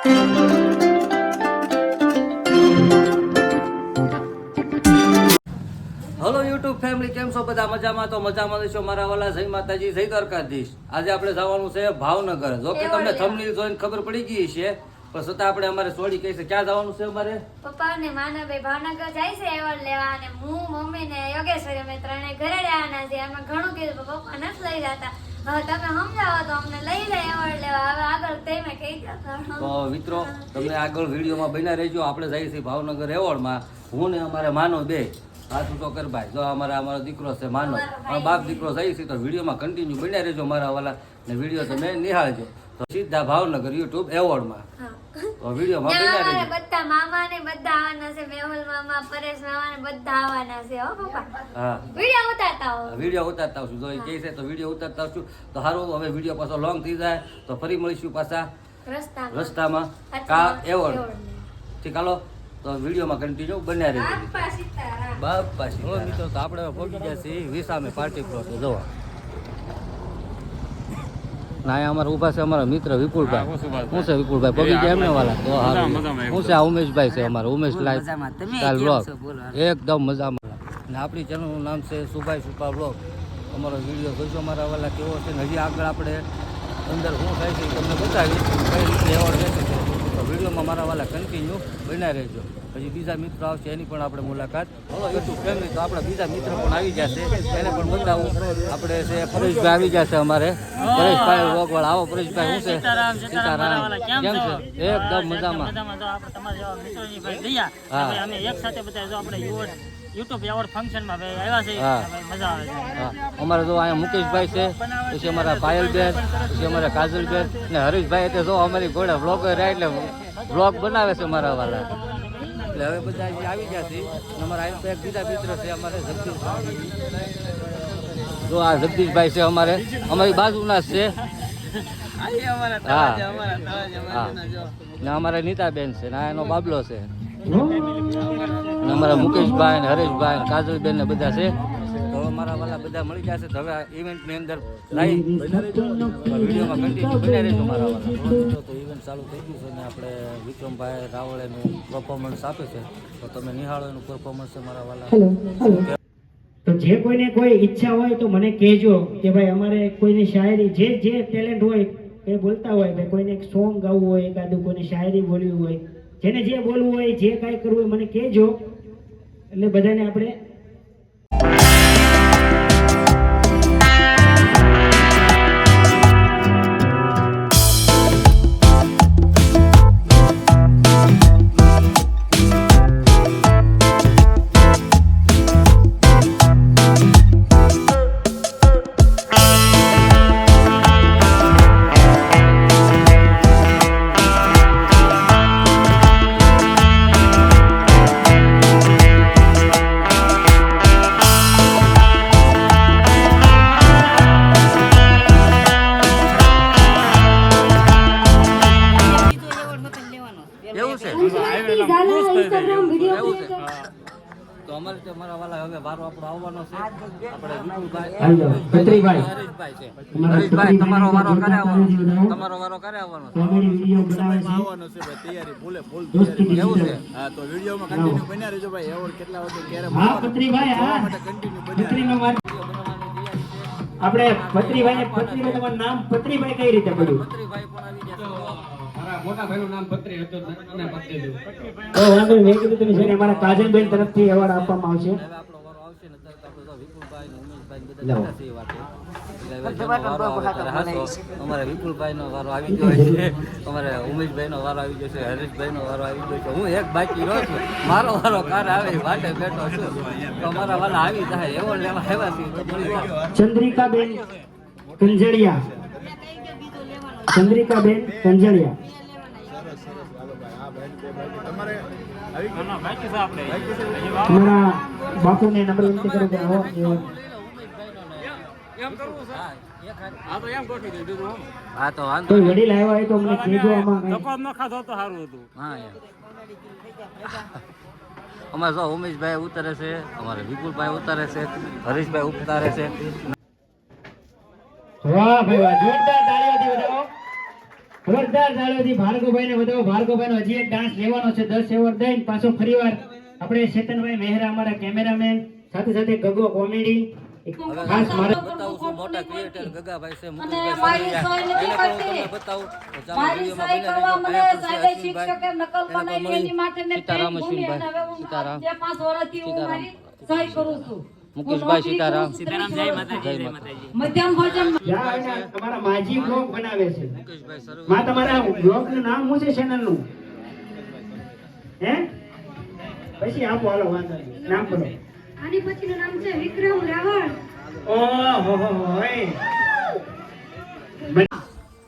Hello YouTube family કેમ છો બધા? મજામાં? તો મજામાં છો મારા વાલા જય માતાજી જય દ્વારકાધીશ. આજે આપણે જવાનું છે ભાવનગર. જો કે તમને થંબનેલ જોઈને ખબર પડી ગઈ છે પણ છતાં આપણે અમારે સોડી કહી છે ક્યાં જવાનું છે અમારે? પપ્પા ને માનવભાઈ ભાવનગર જાય છે એવોર્ડ લેવા અને હું મમ્મી ને યોગેશ્વરી અમે ત્રણે ઘરે રહેવાના છે અમે ઘણું કીધું પપ્પા નથી લઈ જતા. હવે તમે સમજાવો તો અમને લઈ જાય એવોર્ડ લેવા. હવે આગળ તમે કહી દો તો. મિત્રો તમને આગળ વિડીયોમાં બન્યા રહેજો. આપણે જઈએ છીએ ભાવનગર એવોર્ડમાં. હું ને અમારે માનો બે. હાથ ઊંચો કર ભાઈ. જો અમારા અમારો દીકરો છે માનો. બાપ દીકરો જઈએ છીએ તો વિડીયોમાં કન્ટિન્યુ બન્યા રહેજો મારા વાલા. ને વીડિયો તમે નિહાળજો. તો સીધા ભાવનગર યુટ્યુબ એવોર્ડમાં. તો વિડીયોમાં બન્યા અમારે રહેજો બધા મામા ને બધા આવવાના છે મેહુલ મામા પરેશ મામા ને બધા આવવાના છે હો પપ્પા. હા. વિડિયો ઉતારતા હો. વિડિયો ઉતારતા છું તો એ કહે છે તો વીડિયો ઉતારતા છું તો હારું હવે વીડિયો પાછો લોંગ થઈ જાય તો ફરી મળીશું પાછા રસ્તામાં. રસ્તામાં. કા એવોર્ડ. ઠીક હાલો. તો વિડીયોમાં કન્ટિન્યુ બન્યા રહેજો. બાપ પાછી મિત્રો તો આપણે પહોંચી ગયા છીએ વિસામે પાર્ટી પ્લોટ જોવા ના અમારા ઊભા છે અમારા મિત્ર વિપુલભાઈ. શું છે વિપુલભાઈ? પગી ગયા એમને વાલા તો. શું છે આ ઉમેશભાઈ છે અમારા ઉમેશ લાઈફ સ્ટાઇલ બ્લોગ એકદમ મજામાં. ને આપણી ચેનલનું નામ છે સુભાઈ સુપા બ્લોગ અમારો વીડિયો જોઈજો અમારા વાલા કેવો છે ને? હજી આગળ આપણે અંદર શું થાય છે તમને બતાવીશ. કઈ રીતે એવોર્ડ તો વિડીયોમાં મારા વાલા કન્ટિન્યુ બન્યા રહેજો. પછી બીજા મિત્રો આવશે એની પણ આપણે મુલાકાત. યુટ્યુબ ફેમિલી તો આપણા બીજા મિત્રો પણ આવી જશે. એને પણ બતાવું. આપણે છે પરેશભાઈ આવી જશે અમારે. પરેશભાઈ વોગવાળ આવો પરેશભાઈ શું છે? સીતારામ કેમ છે? એકદમ મજામાં. હા. અમે એક સાથે બધા જો આપણે યુવર્ડ યુટ્યુબ એવોર્ડ ફંક્શનમાં ભાઈ આવ્યા છે હા. મજા આવે છે. અમારે જો અહીંયા મુકેશભાઈ છે પછી અમારા પાયલબેન પછી અમારા કાજલબેન ને હરીશભાઈ. એટલે જો અમારી ઘોડે બ્લોગર રહ્યા એટલે બ્લોગ બનાવે છે મારા વાલા. એટલે હવે બધા આવી ગયા છે અમારા અહીં એક બીજા મિત્ર છે અમારે જગદીશભાઈ જો આ જગદીશભાઈ છે અમારે. અમારી બાજુના જ છે. હા. હા. ને અમારા નીતાબેન છે ને એનો બાબલો છે. અમારા મુકેશભાઈ ને હરેશભાઈ ને કાજલબેન ને બધા છે. તો હવે મારા વાલા બધા મળી જશે તો હવે આ ઇવેન્ટની અંદર લાઈ વિડીયોમાં કન્ટિન્યુ બન્યા રહેજો મારા વાલા. તો ઇવેન્ટ ચાલુ થઈ ગયું છે ને આપણે વિક્રમભાઈ રાવળ એનું પરફોર્મન્સ આપે છે. તો તમે નિહાળો એનું પરફોર્મન્સ છે મારા વાલા. તો જે કોઈને કોઈ ઈચ્છા હોય તો મને કહેજો કે ભાઈ અમારે કોઈની શાયરી જે જે ટેલેન્ટ હોય એ બોલતા હોય. ભાઈ કોઈને એક સોંગ ગાવું હોય એકાદું કોઈને શાયરી બોલવી હોય જેને જે બોલવું હોય જે કાંઈ કરવું હોય મને કહેજો. એટલે બધાને આપણે અમારે તો મારા વાલા હવે વારો આપણો આવવાનો છે. આપણે વિપુલભાઈ હરીશભાઈ ભત્રીભાઈ. હરેશભાઈ છે. અમારા તમારો વારો ક્યારે આવવાનો તમારો વારો ક્યારે આવવાનો છે. કોમેડી વીડિયો બનાવે છે. આવવાનો છે ભાઈ. તૈયારી ફૂલે ફૂલ એવું છે? હા તો વિડીયોમાં કન્ટિન્યુ બન્યા રહેજો ભાઈ. એવોર્ડ કેટલા વખત ક્યારે હા ભત્રીભાઈ માટે કન્ટિન્યુ બન્યા આપણે ભત્રીભાઈ ભત્રીભાઈ તમારું નામ ભત્રીભાઈ કઈ રીતે પડ્યું? ભત્રીભાઈ પણ આવી તો વાંધો નહીં કીધું તમે છે અમારા કાજલબેન તરફથી એવોર્ડ આપવામાં આવશે. હવે વારો છે આવે ત્યારે હાંસો. અમારે વિપુલભાઈ નો વારો આવી ગયો છે. અમારે ઉમેશભાઈ નો વારો આવી ગયો છે હરેશભાઈ નો વારો આવી ગયો છે. હું એક બાકી રહ્યો છું. મારો વારો કાર આવે માટે વાટે બેઠો છું. તો અમારા વાલા આવી જાય એવો લેવા આવ્યા છીએ તો ચંદ્રિકા બેન ચંદ્રિકાબેન કંજળિયા ચંદ્રિકાબેન કંજળિયા તમારે બાપુને નંબર વિનંતી કરો કે આવો. તો એમ ગોઠવી દઉં બીજું હું. હા તો વાંધો કોઈ વડીલ આવ્યા હોય તો અમને કહેજો આમાં કંઈ. ધક્કો ન ખાધો તો સારું હતું. હા અમારે જો ઉમેશભાઈ ઉતારે છે અમારે વિપુલભાઈ ઉતારે છે હરીશભાઈ ઉતારે છે. વાહ ભાઈ વાહ જોરદાર તાળીઓથી વધાવો જોરદાર તાળીઓથી ભાર્ગવભાઈને વધાવો. ભાર્ગવભાઈનો હજી એક ડાન્સ લેવાનો છે. દસ એવોર્ડ દઈને પાછો ફરીવાર આપણે ચેતનભાઈ મહેરા અમારા કેમેરામેન સાથે સાથે ગગો કોમેડી એક ખાસ મારા બતાવું છું. મોટા ક્રિએટર ગગાભાઈ છે મુકેશભાઈ મારી સૈનિયા. સહી એને નથી પણ કરતી. તમને બતાવું. મારી સહી કરવા મને કયા પણ છે સાદે શિક્ષકે નકલ બનાવી એની માટે મેં સીતારામ સીતારામ. બે પાંચ વર્ષથી હું સીતારામ. મારી સહી કરું છું. મુકેશભાઈ સીતારામ. સીતારામ. જય માતાજી જય માતાજી. મધ્યાહન ભોજન તમારા માજી બ્લોગ બનાવે છે. મુકેશભાઈ માં તમારા બ્લોગનું નામ શું છે ચેનલનું? હે? પછી આપો હાલો વાંધો નામ બોલો આની પછીનું નામ છે વિક્રમ રાવળ. ઓહો હો હો હે.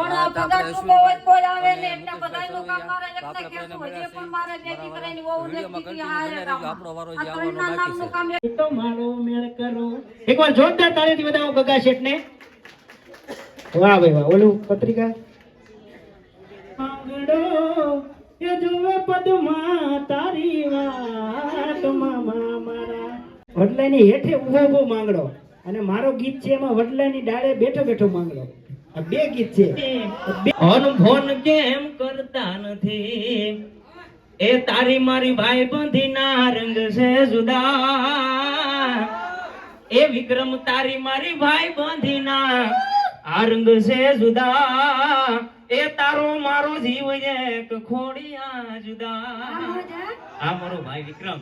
પણ પગાર ચૂકવો હોય કોઈ આવે ને એટલે બધાયનું લોકો મારે એકને ખેંચવું. હજી પણ મારે બે દીકરાની વહુને દીકરી હારે. આપણો વારો જે આવવાનો બાકી છે. તો મારો મેળ કરો. એકવાર જોરદાર તાળીથી બતાવો ગગા શેઠ ને વાહ ભાઈ વાહ ઓલું પત્રિકા? આંગડો એ જોવે પદમાં તારી વાત મામા મારા. વડલાની હેઠે ઊભો ઊભો માંગડો. અને મારો ગીત છે એમાં વડલાની ડાળે બેઠો બેઠો માંગડો. બે ગીત છે. બે- કેમ કરતા નથી? એ તારી મારી ભાઈ બંધીના રંગ છે જુદા. એ વિક્રમ તારી મારી ભાઈ બંધીના આ રંગ છે જુદા. એ તારો મારો જીવ એક ખોડિયા જુદા. આ મારો ભાઈ વિક્રમ.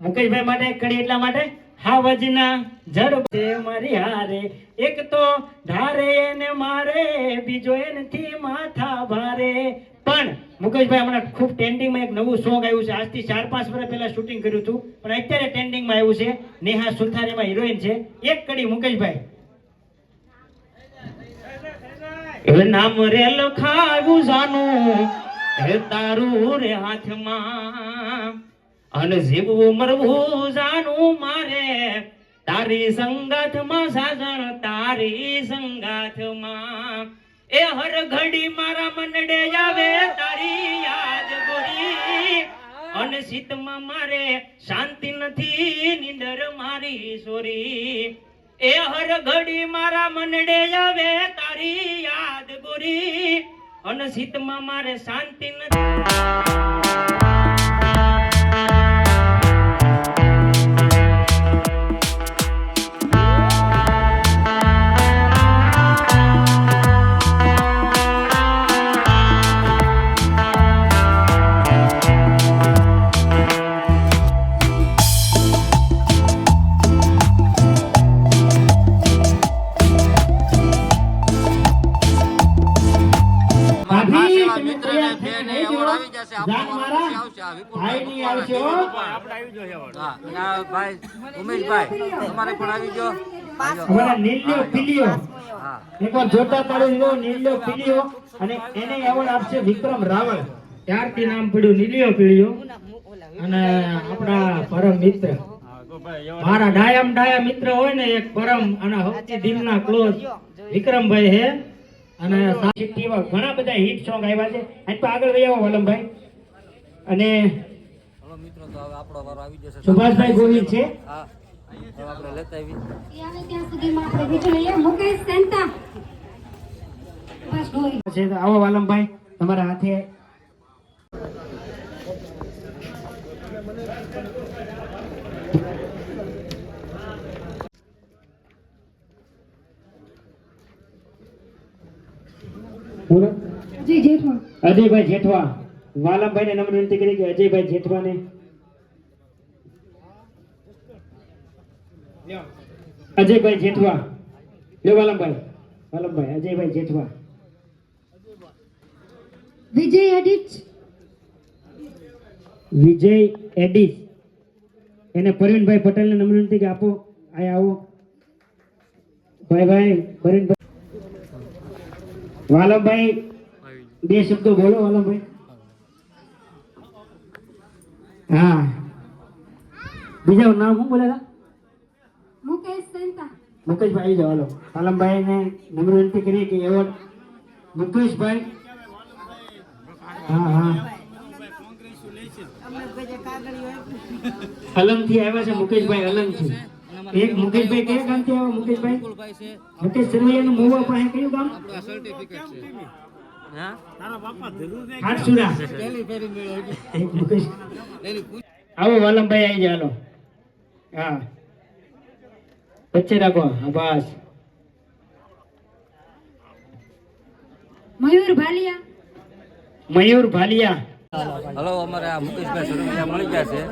મુકેશભાઈ માટે કડી એટલા માટે? હાવજના જડબે મારી હારે. એક તો ધારે એને મારે, બીજો એનથી માથા ભારે. પણ મુકેશભાઈ, હમણાં ખૂબ ટ્રેન્ડિંગમાં એક નવું સોંગ આવ્યું છે. આજથી ચાર પાંચ વર્ષ પહેલા શૂટિંગ કર્યું હતું. પણ અત્યારે ટ્રેન્ડિંગમાં આવ્યું છે. નેહા સુથારીમાં હિરોઈન છે. એક કડી મુકેશભાઈ. નામ રે લખાયું જાનું. તારું રે હાથમાં. અને જીવવું મરવું જાનું મારે. તારી સંગાથમાં સાજણ તારી સંગાથમાં. એ હર ઘડી મારા મનડે આવે, તારી યાદ ગોરી અને શીતમાં મારે શાંતિ નથી, નીંદર મારી સોરી. એ હર ઘડી મારા મનડે આવે, તારી યાદ ગોરી અને શીતમાં મારે શાંતિ નથી. ઉમેશભાઈ તમારે પણ આવી ગયો અમારા નીલ્યો પીલિયો. એકવાર જોતા પાડી દીધો નીલ્યો પીલિયો. અને એને એવોર્ડ આપશે વિક્રમ રાવળ. ત્યારથી નામ પડ્યું? નીલ્યો પીળિયો અને આપણા પરમ મિત્ર. મારા ડાયમ ડાયા મિત્ર હોય ને એક પરમ અને હવતી દિલના ક્લોઝ વિક્રમભાઈ હે. અને સાચી ઘણા બધા હિટ સોંગ આવ્યા છે. આજ તો આગળ વહી આવો વલમભાઈ. અને ચલો મિત્રો તો હવે આપણો વારો આવી જશે. સુભાષભાઈ ગોહિલ છે. હા. હવે આપણે લેતા આવી આવે ત્યાં સુધીમાં આપણે બીજું લઈએ મુકેશ સેન્તા. બસ ગોરી છે આવો વાલમભાઈ તમારા હાથે. અજયભાઈ જી જેઠવા. અજયભાઈ જેઠવા. વાલમભાઈને નમ્ર વિનંતી કરી કે અજયભાઈ જેઠવાને અજયભાઈ જેઠવા. લ્યો વાલમભાઈ. વાલમભાઈ અજયભાઈ જેઠવા. વિજય એડિટ. વિજય એડિસ એને પરવીનભાઈ પટેલને નમ્ર વિનંતી કે આપો આય આવો. ભાઈ ભાઈ પરવીનભાઈ વાલમભાઈ બે શબ્દો બોલો વાલમભાઈ. હા. બીજા નામ શું બોલેલા મુકેશ સેન્તા મુકેશભાઈ આવી પાલમભાઈ ને નમ્ર વિનંતી કરીએ કે એવોર્ડ મુકેશભાઈ. હા હા. અલંગથી આવ્યા છે મુકેશભાઈ અલંગથી એક મુકેશભાઈ કયા ગામથી આવ્યા મુકેશભાઈ? મુકેશ છે મુકેશ સરવૈયાનું મોવા પાસે કયું ગામ? સર્ટિફિકેટ છે આવો વાલમભાઈ આવી જાય હાલો. હા. વચ્ચે રાખો બસ મયુર ભાલિયા મયુર ભાલિયા હલો અમારે આ મુકેશભાઈ સુરમિયા મળી ગયા છે.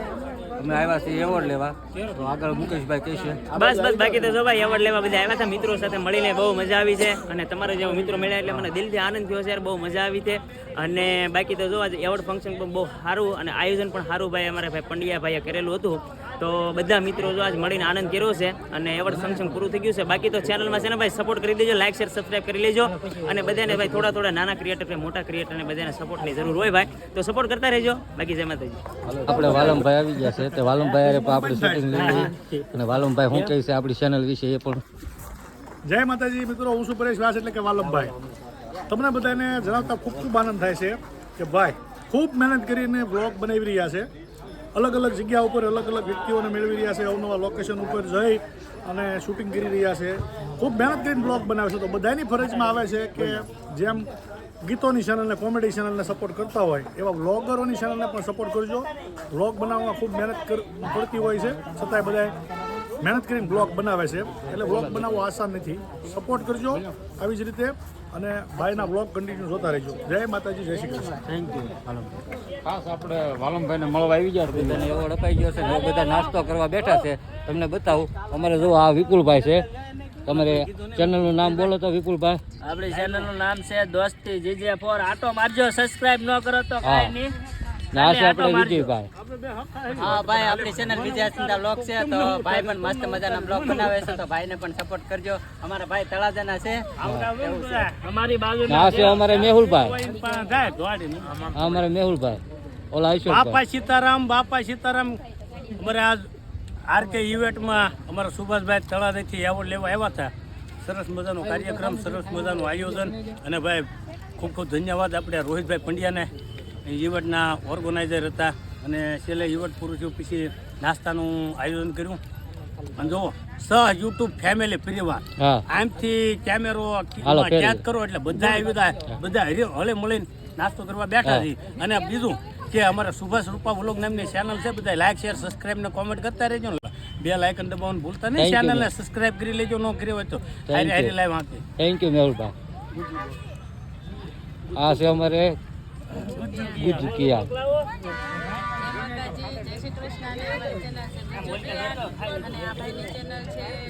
અમે આવ્યા છીએ એવોર્ડ લેવા. તો આગળ મુકેશભાઈ કહેશે. બસ બસ બાકી તો જો ભાઈ એવોર્ડ લેવા બધા આવ્યા હતા મિત્રો સાથે મળીને બહુ મજા આવી છે. અને તમારા જેવા મિત્રો મળ્યા એટલે મને દિલથી આનંદ થયો છે બહુ મજા આવી છે. અને બાકી તો જો આજે એવોર્ડ ફંક્શન પણ બહુ સારું અને આયોજન પણ સારું ભાઈ અમારા ભાઈ પંડ્યા ભાઈએ કરેલું હતું. તો બધા મિત્રો જો આજ મળીને આનંદ કર્યો છે અને એવોર્ડ ફંક્શન પૂરું થઈ ગયું છે. બાકી તો ચેનલમાં છે ને ભાઈ સપોર્ટ કરી દેજો લાઈક શેર સબસ્ક્રાઈબ કરી લેજો અને બધાને ભાઈ થોડા થોડા નાના ક્રિએટર મોટા ક્રિએટરને બધાને સપોર્ટની જરૂર હોય ભાઈ. તો સપોર્ટ કરતા રહેજો. બાકી જય માતાજી. આપણે વાલમભાઈ આવી ગયા છે. તે વાલમભાઈ આપણે શૂટિંગ લઈ અને વાલમભાઈ શું કહે છે આપણી ચેનલ વિશે એ પણ. જય માતાજી. મિત્રો હું છું પરેશ વ્યાસ એટલે કે વાલમભાઈ. તમને બધાને જણાવતા ખૂબ ખૂબ આનંદ થાય છે કે ભાઈ ખૂબ મહેનત કરીને બ્લોગ બનાવી રહ્યા છે. અલગ અલગ જગ્યા ઉપર અલગ અલગ વ્યક્તિઓને મેળવી રહ્યા છે, અવનવા લોકેશન ઉપર જઈ અને શૂટિંગ કરી રહ્યા છે. ખૂબ મહેનત કરીને બ્લોગ બનાવે છે. તો બધાની ફરજમાં આવે છે કે જેમ ગીતોની ચેનલને કોમેડી ચેનલને સપોર્ટ કરતા હોય, એવા વ્લોગરોની ચેનલને પણ સપોર્ટ કરજો. વ્લોગ બનાવવામાં ખૂબ મહેનત પડતી હોય છે. છતાંય બધાએ મહેનત કરીને બ્લોગ બનાવે છે. એટલે બ્લોગ બનાવવો આસાન નથી. સપોર્ટ કરજો. આવી જ રીતે અને ભાઈના બ્લોગ કન્ટિન્યુ જોતા રહેજો. જય માતાજી જય શ્રી કૃષ્ણ. થેન્ક યુ ખાસ આપણે વાલમભાઈને મળવા આવી ગયા બધાને એવો અપાઈ ગયો છે બધા નાસ્તો કરવા બેઠા છે. તમને બતાવું અમારે જો આ વિપુલભાઈ છે. તમારે ચેનલનું નામ બોલો તો વિપુલભાઈ. આપણી ચેનલનું નામ છે દોસ્તી જીજે ફોર. આટો મારજો સબસ્ક્રાઇબ ન કરો તો. કાંઈ નહીં. ને છે આપણે વિજયભાઈ હા ભાઈ આપણી ચેનલ વિજય સિંધા બ્લોગ છે તો ભાઈ પણ મસ્ત મજાના બ્લોગ બનાવે છે તો ભાઈને પણ સપોર્ટ કરજો. અમારા ભાઈ તળાજાના છે. અમારી બાજુ ના છે અમારે મેહુલભાઈ. અમારે મેહુલભાઈ. ઓલા બાપા સીતારામ બાપા સીતારામ. અમારે આજ આર કે ઇવેન્ટમાં અમારા સુભાષભાઈ તળાજાથી એવોર્ડ લેવા આવ્યા હતા. સરસ મજાનો કાર્યક્રમ સરસ મજાનું આયોજન. અને ભાઈ ખૂબ ખૂબ ધન્યવાદ આપણે રોહિતભાઈ પંડ્યાને. ઇવેન્ટના ઓર્ગેનાઇઝર હતા અને છેલ્લે ઇવેન્ટ પૂરું થયું પછી નાસ્તાનું આયોજન કર્યું. અને જો સહ યુટ્યુબ ફેમિલી પરિવાર. આમથી કેમેરો હાલો, કરો એટલે બધા આવી બધા બધા હળે મળીને નાસ્તો કરવા બેઠા છે. અને બીજું કે અમારા સુભાષ રૂપા વ્લોગ નામની ચેનલ છે બધા લાઈક શેર સબસ્ક્રાઇબ ને કોમેન્ટ કરતા રહેજો. બે લાઇકન દબાવવાનું ભૂલતા નહીં. ચેનલને સબસ્ક્રાઇબ કરી લેજો ન કરી હોય તો. હારી હારી લાઈવ આપી થેન્ક યુ મેહુલભાઈ. આ છે અમારે ગુજ કિયા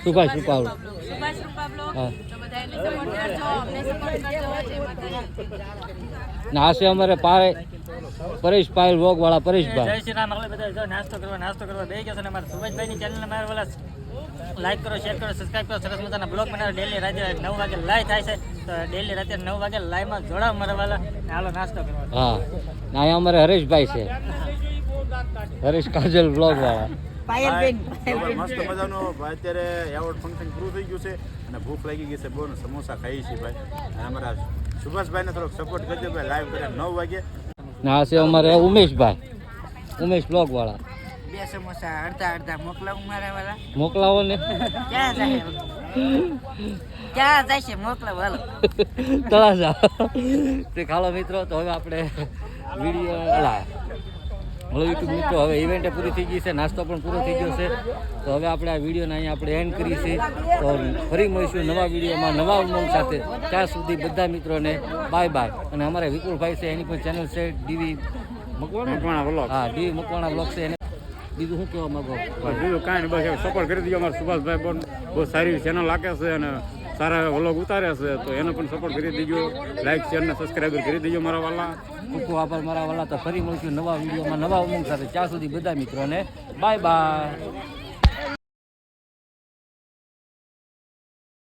સુભાષ ને છે અમારે પાય પરેશ પાયલ વોગ વાળા પરેશભાઈ જય શ્રી રામ આગળ બધા જો નાસ્તો કરવા નાસ્તો કરવા બે ગયા છે ને અમારા સુભાષભાઈની ચેનલને મારે ઓલા લાઈક કરો શેર કરો સબસ્ક્રાઇબ કરો. સરસ મજાના બ્લોગ બનાવે. ડેલી રાતે નવ વાગે લાઈવ થાય છે. તો ડેલી રાતે નવ વાગે લાઈવમાં જોડાવ મારા વાલા. ને હાલો નાસ્તો હા. ના અહીંયા અમારે હરેશભાઈ છે. હરેશ કાજલ બ્લોગ વાળા મસ્ત મજાનો ભાઈ અત્યારે એવોર્ડ ફંક્શન પૂરું થઈ ગયું છે અને ભૂખ લાગી ગઈ છે. બહુ સમોસા ખાઈ છે ભાઈ. અને અમારા સુભાષભાઈને થોડોક સપોર્ટ કરજો ભાઈ. લાઈવ કરે નવ વાગે. ના આ છે અમારે ઉમેશભાઈ. ઉમેશ બ્લોગ વાળા બે સમોસા અડધા અડધા મોકલાવું મારા વાળા? મોકલાવો ને. ક્યાં ક્યાં જાય છે? મોકલાવ હાલો. તળાજા. તે ખાલો મિત્રો તો હવે આપણે વીડિયો અલા હલો યુટ્યુબ મિત્રો હવે ઇવેન્ટ પૂરી થઈ ગઈ છે નાસ્તો પણ પૂરો થઈ ગયો છે. તો હવે આપણે આ વિડીયોને અહીંયા આપણે એન્ડ કરી છે તો ફરી મળીશું નવા વિડીયોમાં નવા ઉમંગ સાથે. ત્યાં સુધી બધા મિત્રોને બાય બાય અને અમારા વિપુલભાઈ છે એની પણ ચેનલ છે ડીવી મકવાણા? હા ડીવી મકવાણા બ્લોગ છે એને બીજું શું કહેવા માંગો? બીજું કાંઈ નહીં બસ સપોર્ટ કરી દીધો. અમારા સુભાષભાઈ પણ બહુ સારી ચેનલ લાગે છે અને સારા વ્લોગ ઉતારે છે તો એને પણ સપોર્ટ કરી દીજો. લાઈક શેર ને સબસ્ક્રાઈબર કરી દીજો મારા વાલા. ખૂબ ખૂબ આભાર મારા વાલા. તો ફરી મળશું નવા વિડીયોમાં નવા ઉમંગ સાથે. ત્યાં સુધી બધા મિત્રોને બાય બાય